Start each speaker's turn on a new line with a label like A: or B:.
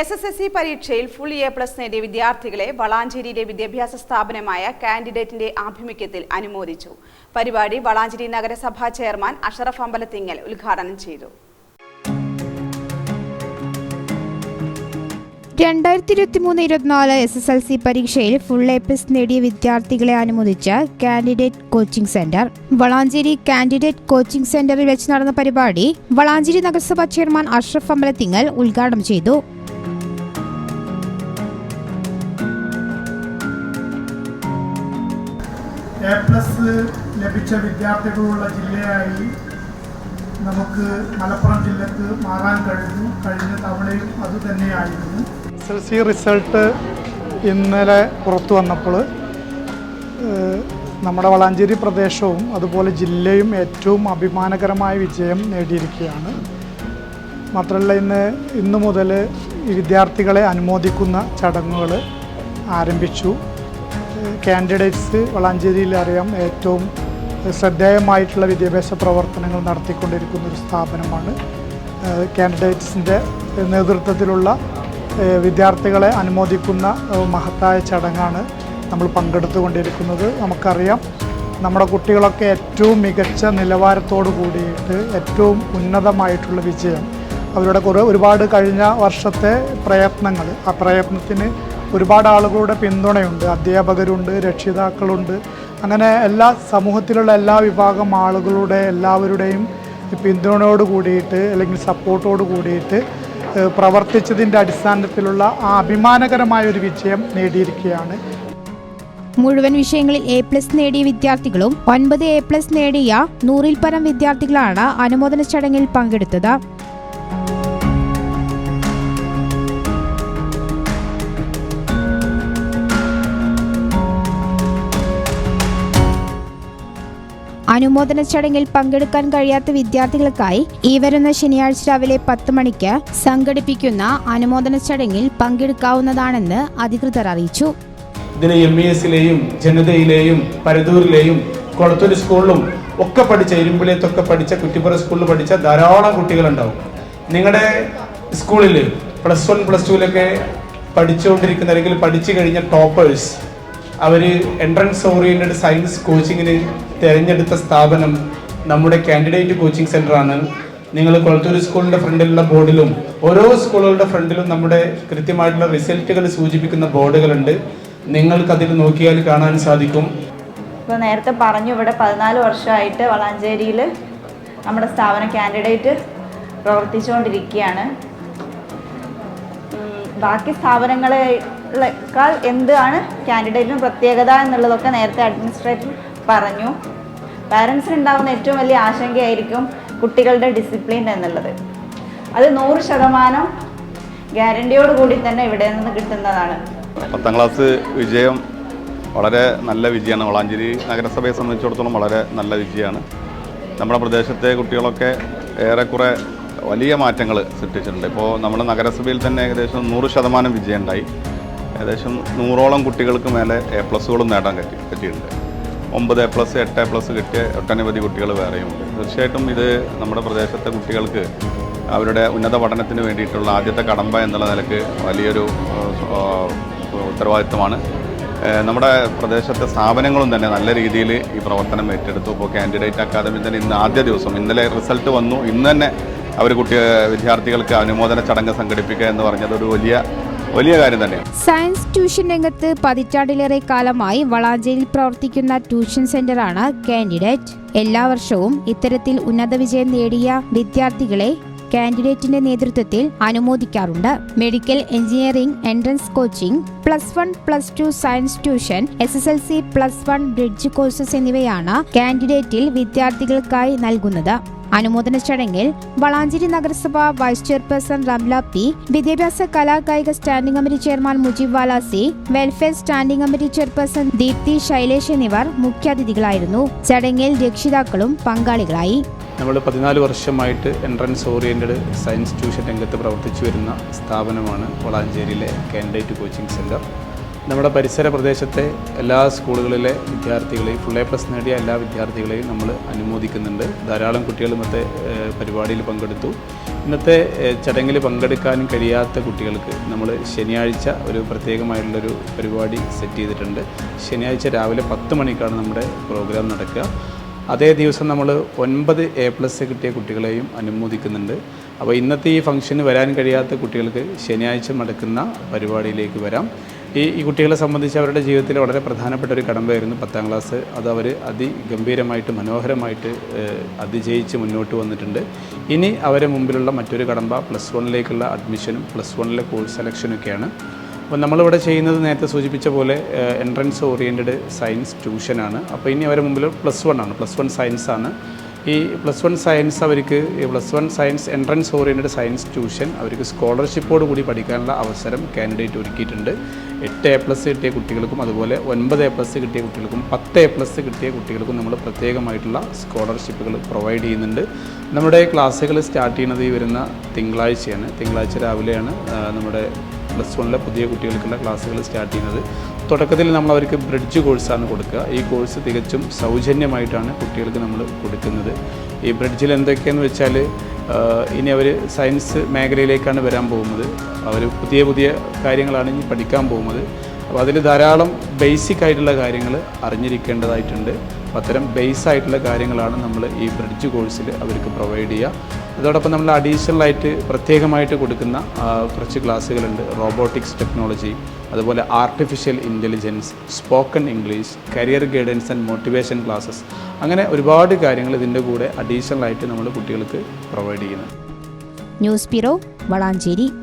A: S S S C പരീക്ഷയിൽ full A plus നേടിയ വിദ്യാർത്ഥികളെ വളാഞ്ചേരിയിലെ വിദ്യാഭ്യാസ സ്ഥാപനമായ കാൻഡിഡേറ്റിന്റെ ആഭിമുഖ്യത്തിൽ അനുമോദിച്ചു. പരിപാടി വളാഞ്ചേരി നഗരസഭാ ചെയർമാൻ അഷറഫ് അമ്പലത്തിങ്ങൽ ഉദ്ഘാടനം ചെയ്തു.
B: രണ്ടായിരത്തി ഇരുപത്തി മൂന്ന് ഇരുപത്തിനാല് എസ് എസ് എൽ സി പരീക്ഷയിൽ ഫുൾ എ പ്ലസ് നേടിയ വിദ്യാർത്ഥികളെ അനുമോദിച്ച candidate coaching centre Valanchery candidate coaching സെന്ററിൽ വെച്ച് നടന്ന പരിപാടി വളാഞ്ചേരി നഗരസഭാ ചെയർമാൻ അഷ്റഫ് അമ്പലത്തിങ്ങൽ ഉദ്ഘാടനം ചെയ്തു.
C: ലഭിച്ച വിദ്യാർത്ഥികളുള്ള ജില്ലയായി നമുക്ക് മലപ്പുറം ജില്ലക്ക് മാറാൻ കഴിഞ്ഞു. കഴിഞ്ഞ തവണയും അതുതന്നെയായിരുന്നു എസ് എൽ സി റിസൾട്ട് ഇന്നലെ പുറത്തു വന്നപ്പോൾ നമ്മുടെ വളാഞ്ചേരി പ്രദേശവും അതുപോലെ ജില്ലയും ഏറ്റവും അഭിമാനകരമായ വിജയം നേടിയിരിക്കുകയാണ്. മാത്രമല്ല ഇന്ന് ഇന്നു മുതൽ ഈ വിദ്യാർത്ഥികളെ അനുമോദിക്കുന്ന ചടങ്ങുകൾ ആരംഭിച്ചു. കാൻഡിഡേറ്റ്സ് വളാഞ്ചേരിയിൽ അറിയാം ഏറ്റവും ശ്രദ്ധേയമായിട്ടുള്ള വിദ്യാഭ്യാസ പ്രവർത്തനങ്ങൾ നടത്തിക്കൊണ്ടിരിക്കുന്ന ഒരു സ്ഥാപനമാണ്. കാൻഡിഡേറ്റ്സിന്റെ നേതൃത്വത്തിലുള്ള വിദ്യാർത്ഥികളെ അനുമോദിക്കുന്ന മഹത്തായ ചടങ്ങാണ് നമ്മൾ പങ്കെടുത്തുകൊണ്ടിരിക്കുന്നത്. നമുക്കറിയാം നമ്മുടെ കുട്ടികളൊക്കെ ഏറ്റവും മികച്ച നിലവാരത്തോടു കൂടിയിട്ട് ഏറ്റവും ഉന്നതമായിട്ടുള്ള വിജയം. അവരുടെ കുറേ ഒരുപാട് കഴിഞ്ഞ വർഷത്തെ പ്രയത്നങ്ങൾ ആ പ്രയത്നത്തിന് ഒരുപാട് ആളുകളുടെ പിന്തുണയുണ്ട് അധ്യാപകരുണ്ട് രക്ഷിതാക്കളുണ്ട്. അങ്ങനെ എല്ലാ സമൂഹത്തിലുള്ള എല്ലാ വിഭാഗം ആളുകളുടെ എല്ലാവരുടെയും പിന്തുണയോട് കൂടിയിട്ട് അല്ലെങ്കിൽ സപ്പോർട്ടോട് കൂടിയിട്ട് പ്രവർത്തിച്ചതിന്റെ അടിസ്ഥാനത്തിലുള്ള ആ അഭിമാനകരമായ ഒരു വിജയം നേടിയിരിക്കുകയാണ്.
B: മുഴുവൻ വിഷയങ്ങളിൽ എ പ്ലസ് നേടിയ വിദ്യാർത്ഥികളും ഒൻപത് എ പ്ലസ് നേടിയ നൂറിൽ പരം വിദ്യാർത്ഥികളാണ് അനുമോദന ചടങ്ങിൽ പങ്കെടുത്തത്. അനുമോദന ചടങ്ങിൽ പങ്കെടുക്കാൻ കഴിയാത്ത വിദ്യാർത്ഥികൾക്കായി ഈ വരുന്ന ശനിയാഴ്ച രാവിലെ പത്ത് മണിക്ക് സംഘടിപ്പിക്കുന്ന അനുമോദന ചടങ്ങിൽ പങ്കെടുക്കാവുന്നതാണെന്ന് അധികൃതർ അറിയിച്ചു.
D: ഇതിന് എം ഇ എസിലെയും ജനതയിലെയും കൊളത്തൂർ സ്കൂളിലും ഒക്കെ പഠിച്ച ഇരുമ്പിലേത്തൊക്കെ പഠിച്ച കുറ്റിപ്പുറ സ്കൂളിൽ പഠിച്ച ധാരാളം കുട്ടികളുണ്ടാവും. നിങ്ങളുടെ സ്കൂളിൽ പ്ലസ് വൺ പ്ലസ് ടുവിലൊക്കെ പഠിച്ചുകൊണ്ടിരിക്കുന്ന അല്ലെങ്കിൽ പഠിച്ചു കഴിഞ്ഞ ടോപ്പേഴ്സ് അവർ എൻട്രൻസ് ഓറിയന്റഡ് സയൻസ് കോച്ചിങ്ങിന് തിരഞ്ഞെടുത്ത സ്ഥാപനം നമ്മുടെ കാൻഡിഡേറ്റ് കോച്ചിങ് സെന്ററാണ് നിങ്ങൾ കൊളത്തൂർ സ്കൂളിന്റെ ഫ്രണ്ടിലുള്ള ബോർഡിലും ഓരോ സ്കൂളുകളുടെ ഫ്രണ്ടിലും നമ്മുടെ കൃത്യമായിട്ടുള്ള റിസൾട്ടുകൾ സൂചിപ്പിക്കുന്ന ബോർഡുകളുണ്ട്. നിങ്ങൾക്കതിൽ നോക്കിയാൽ കാണാൻ സാധിക്കും.
E: ഇപ്പോൾ നേരത്തെ പറഞ്ഞു ഇവിടെ പതിനാല് വർഷമായിട്ട് വളാഞ്ചേരിയിൽ നമ്മുടെ സ്ഥാപനം കാൻഡിഡേറ്റ് പ്രവർത്തിച്ചുകൊണ്ടിരിക്കുകയാണ്. ബാക്കി സ്ഥാപനങ്ങളെക്കാൾ എന്താണ് കാൻഡിഡേറ്റിന് പ്രത്യേകത എന്നുള്ളതൊക്കെ നേരത്തെ അഡ്മിനിസ്ട്രേറ്റർ പറഞ്ഞു. പാരൻസിന് ഉണ്ടാകുന്ന ഏറ്റവും വലിയ ആശങ്കയായിരിക്കും കുട്ടികളുടെ ഡിസിപ്ലിൻ എന്നുള്ളത്. അത് നൂറ് ശതമാനം ഗ്യാരണ്ടിയോട് കൂടി തന്നെ ഇവിടെ നിന്ന് കിട്ടുന്നതാണ്.
F: പത്താം ക്ലാസ് വിജയം വളരെ നല്ല വിജയമാണ്. വളാഞ്ചേരി നഗരസഭയെ സംബന്ധിച്ചിടത്തോളം വളരെ നല്ല വിജയമാണ്. നമ്മുടെ പ്രദേശത്തെ കുട്ടികളൊക്കെ ഏറെക്കുറെ വലിയ മാറ്റങ്ങൾ സൃഷ്ടിച്ചിട്ടുണ്ട്. ഇപ്പോൾ നമ്മുടെ നഗരസഭയിൽ തന്നെ ഏകദേശം നൂറ് ശതമാനം വിജയം ഉണ്ടായി. ഏകദേശം നൂറോളം കുട്ടികൾക്ക് മേലെ എ പ്ലസുകളും നേടാൻ പറ്റി പറ്റിയിട്ടുണ്ട്. ഒമ്പത് പ്ലസ് എട്ട് പ്ലസ് കിട്ടിയ ഒട്ടനവധി കുട്ടികൾ വേറെയും തീർച്ചയായിട്ടും ഇത് നമ്മുടെ പ്രദേശത്തെ കുട്ടികൾക്ക് അവരുടെ ഉന്നത പഠനത്തിന് വേണ്ടിയിട്ടുള്ള ആദ്യത്തെ കടമ്പ എന്നുള്ള നിലയ്ക്ക് വലിയൊരു ഉത്തരവാദിത്വമാണ്. നമ്മുടെ പ്രദേശത്തെ സ്ഥാപനങ്ങളും തന്നെ നല്ല രീതിയിൽ ഈ പ്രവർത്തനം ഏറ്റെടുത്തു. ഇപ്പോൾ കാൻഡിഡേറ്റ് അക്കാദമി തന്നെ ഇന്ന് ആദ്യ ദിവസം ഇന്നലെ റിസൾട്ട് വന്നു. ഇന്ന് തന്നെ അവർ കുട്ടി വിദ്യാർത്ഥികൾക്ക് അനുമോദന ചടങ്ങ് സംഘടിപ്പിക്കുക എന്ന് പറഞ്ഞത് ഒരു വലിയ വലിയ കാര്യം തന്നെയാണ്.
B: സയൻസ് ട്യൂഷൻ രംഗത്ത് പതിറ്റാണ്ടിലേറെ കാലമായി വളാഞ്ചേരിയിൽ പ്രവർത്തിക്കുന്ന ട്യൂഷൻ സെന്ററാണ് കാൻഡിഡേറ്റ്. എല്ലാ വർഷവും ഇത്തരത്തിൽ ഉന്നത വിജയം നേടിയ വിദ്യാർത്ഥികളെ കാൻഡിഡേറ്റിന്റെ നേതൃത്വത്തിൽ അനുമോദിക്കാറുണ്ട്. Medical engineering entrance coaching plus one plus two science tuition S S L C plus one bridge courses എന്നിവയാണ് കാൻഡിഡേറ്റിൽ വിദ്യാർത്ഥികൾക്കായി നൽകുന്നത്. അനുമോദന ചടങ്ങിൽ വളാഞ്ചേരി നഗരസഭ വൈസ് ചെയർപേഴ്സൺ റംല പി വിദ്യാഭ്യാസ കലാകായിക standing committee chairman Mujeeb Valasi welfare standing committee chairperson Deepthi Shailesh എന്നിവർ മുഖ്യാതിഥികളായിരുന്നു. ചടങ്ങിൽ രക്ഷിതാക്കളും പങ്കാളികളായി.
G: നമ്മൾ പതിനാല് വർഷമായിട്ട് എൻട്രൻസ് ഓറിയന്റഡ് സയൻസ് ട്യൂഷൻ രംഗത്ത് പ്രവർത്തിച്ചു വരുന്ന സ്ഥാപനമാണ് വളാഞ്ചേരിയിലെ കാൻഡിഡേറ്റ് കോച്ചിങ് സെന്റർ നമ്മുടെ പരിസര പ്രദേശത്തെ എല്ലാ സ്കൂളുകളിലെ വിദ്യാർത്ഥികളെയും ഫുൾ എ പ്ലസ് നേടിയ എല്ലാ വിദ്യാർത്ഥികളെയും നമ്മൾ അനുമോദിക്കുന്നുണ്ട്. ധാരാളം കുട്ടികൾ ഇന്നത്തെ പരിപാടിയിൽ പങ്കെടുത്തു. ഇന്നത്തെ ചടങ്ങിൽ പങ്കെടുക്കാനും കഴിയാത്ത കുട്ടികൾക്ക് നമ്മൾ ശനിയാഴ്ച ഒരു പ്രത്യേകമായിട്ടുള്ളൊരു പരിപാടി സെറ്റ് ചെയ്തിട്ടുണ്ട്. ശനിയാഴ്ച രാവിലെ പത്ത് മണിക്കാണ് നമ്മുടെ പ്രോഗ്രാം നടക്കുക. അതേ ദിവസം നമ്മൾ ഒൻപത് എ പ്ലസ് കിട്ടിയ കുട്ടികളെയും അനുമോദിക്കുന്നുണ്ട്. അപ്പോൾ ഇന്നത്തെ ഈ ഫംഗ്ഷന് വരാൻ കഴിയാത്ത കുട്ടികൾക്ക് ശനിയാഴ്ച നടക്കുന്ന പരിപാടിയിലേക്ക് വരാം. ഈ ഈ കുട്ടികളെ സംബന്ധിച്ച് അവരുടെ ജീവിതത്തിൽ വളരെ പ്രധാനപ്പെട്ട ഒരു കടമ്പയായിരുന്നു പത്താം ക്ലാസ്. അത് അവർ അതിഗംഭീരമായിട്ട് മനോഹരമായിട്ട് അതിജയിച്ച് മുന്നോട്ട് വന്നിട്ടുണ്ട്. ഇനി അവരെ മുമ്പിലുള്ള മറ്റൊരു കടമ്പ പ്ലസ് വണ്ണിലേക്കുള്ള അഡ്മിഷനും പ്ലസ് വണ്ണിലെ കോഴ്സ് സെലക്ഷനൊക്കെയാണ്. അപ്പോൾ നമ്മളിവിടെ ചെയ്യുന്നത് നേരത്തെ സൂചിപ്പിച്ച പോലെ എൻട്രൻസ് ഓറിയന്റഡ് സയൻസ് ട്യൂഷനാണ്. അപ്പോൾ ഇനി അവരെ മുമ്പിൽ പ്ലസ് വൺ ആണ്. പ്ലസ് വൺ സയൻസാണ്. ഈ പ്ലസ് വൺ സയൻസ് അവർക്ക് plus one science entrance oriented science tuition അവർക്ക് സ്കോളർഷിപ്പോട് കൂടി പഠിക്കാനുള്ള അവസരം കാൻഡിഡേറ്റ് ഒരുക്കിയിട്ടുണ്ട്. എട്ട് എ പ്ലസ് കിട്ടിയ കുട്ടികൾക്കും അതുപോലെ ഒൻപത് എ പ്ലസ് കിട്ടിയ കുട്ടികൾക്കും പത്ത് എ പ്ലസ് കിട്ടിയ കുട്ടികൾക്കും നമ്മൾ പ്രത്യേകമായിട്ടുള്ള സ്കോളർഷിപ്പുകൾ പ്രൊവൈഡ് ചെയ്യുന്നുണ്ട്. നമ്മുടെ ക്ലാസ്സുകൾ സ്റ്റാർട്ട് ചെയ്യുന്നത് ഈ വരുന്ന തിങ്കളാഴ്ചയാണ്. തിങ്കളാഴ്ച രാവിലെയാണ് നമ്മുടെ പ്ലസ് വണ്ണിലെ പുതിയ കുട്ടികൾക്കുള്ള ക്ലാസ്സുകൾ സ്റ്റാർട്ട് ചെയ്യുന്നത്. തുടക്കത്തിൽ നമ്മൾ അവർക്ക് ബ്രിഡ്ജ് കോഴ്സാണ് കൊടുക്കുക. ഈ കോഴ്സ് തികച്ചും സൗജന്യമായിട്ടാണ് കുട്ടികൾക്ക് നമ്മൾ കൊടുക്കുന്നത്. ഈ ബ്രിഡ്ജിൽ എന്തൊക്കെയെന്ന് വെച്ചാൽ ഇനി അവർ സയൻസ് മേഖലയിലേക്കാണ് വരാൻ പോകുന്നത്. അവർ പുതിയ പുതിയ കാര്യങ്ങളാണ് ഇനി പഠിക്കാൻ പോകുന്നത്. അപ്പോൾ അതിൽ ധാരാളം ബേസിക് ആയിട്ടുള്ള കാര്യങ്ങൾ അറിഞ്ഞിരിക്കേണ്ടതായിട്ടുണ്ട്. അത്തരം ബേസ് ആയിട്ടുള്ള കാര്യങ്ങളാണ് നമ്മൾ ഈ ബ്രിഡ്ജ് കോഴ്സിൽ അവർക്ക് പ്രൊവൈഡ് ചെയ്യുക അതോടൊപ്പം നമ്മൾ അഡീഷണൽ ആയിട്ട് പ്രത്യേകമായിട്ട് കൊടുക്കുന്ന കുറച്ച് ക്ലാസ്സുകളുണ്ട്. റോബോട്ടിക്സ് ടെക്നോളജി അതുപോലെ artificial intelligence spoken English career guidance and motivation classes അങ്ങനെ ഒരുപാട് കാര്യങ്ങൾ ഇതിന്റെ കൂടെ അഡീഷണൽ ആയിട്ട് നമ്മൾ കുട്ടികൾക്ക് പ്രൊവൈഡ് ചെയ്യുന്നു.
B: News bureau Valanchery